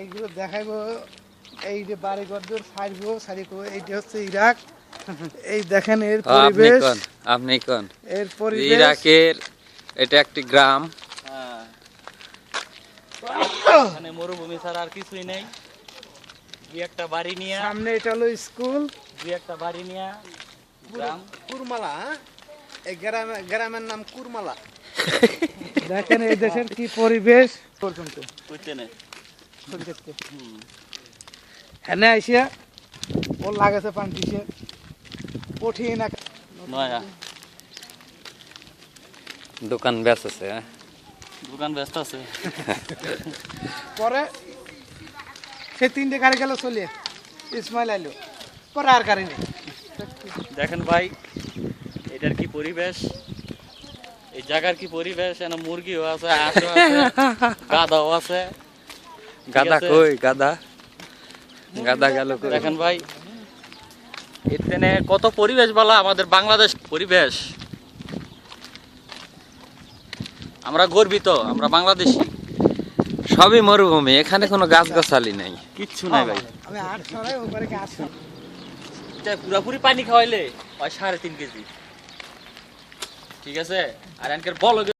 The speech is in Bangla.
এইগুলো দেখাইবো। এই যে বাড়ি ঘরদের সারবো সারিবো এইটা হচ্ছে ইরাক। এই দেখেন এর আপনি পরিবেশ। আপনি কোন? এর পরিবেশ। ইরাকের এটা একটি গ্রাম। হ্যাঁ। এখানে মরুভূমি ছাড়া আর কিছুই নেই। দুই একটা বাড়ি নিয়ে। সামনে এটা হলো স্কুল। দুই একটা বাড়ি নিয়ে। গ্রাম। কুরমালা এই গ্রামে গ্রামের নাম কুরমালা। দেখেন এই দেশের কি পরিবেশ। পর্যন্ত বুঝতে নেই এনে আইসিয়া ও লাগাছে পান দিছে। কঠিন দোকান ব্যস্ত আছে হ্যাঁ? দোকান ব্যস্ত আছে। পরে সে তিনটে গাড়ি গেল চলে ইসমাইল আইলো। পরে আর গাড়ি নেই। দেখেন ভাই এটার কি পরিবেশ? এই জায়গার কি পরিবেশ? এখানে মুরগিও আছে গাধাও আছে। গাদা কই গাদা? গাদা গেল দেখেন ভাই এখানে কত পরিবেশ বলা আমাদের বাংলাদেশ পরিবেশ। আমরা গর্বিত আমরা বাংলাদেশি। সবই মরুভূমি এখানে কোনো গাছ গাছালি নাই। কিচ্ছু নাই ভাই। পুরাপুরি পানি খাওয়াইলে হয় সাড়ে তিন কেজি। ঠিক আছে? আর এনকের বল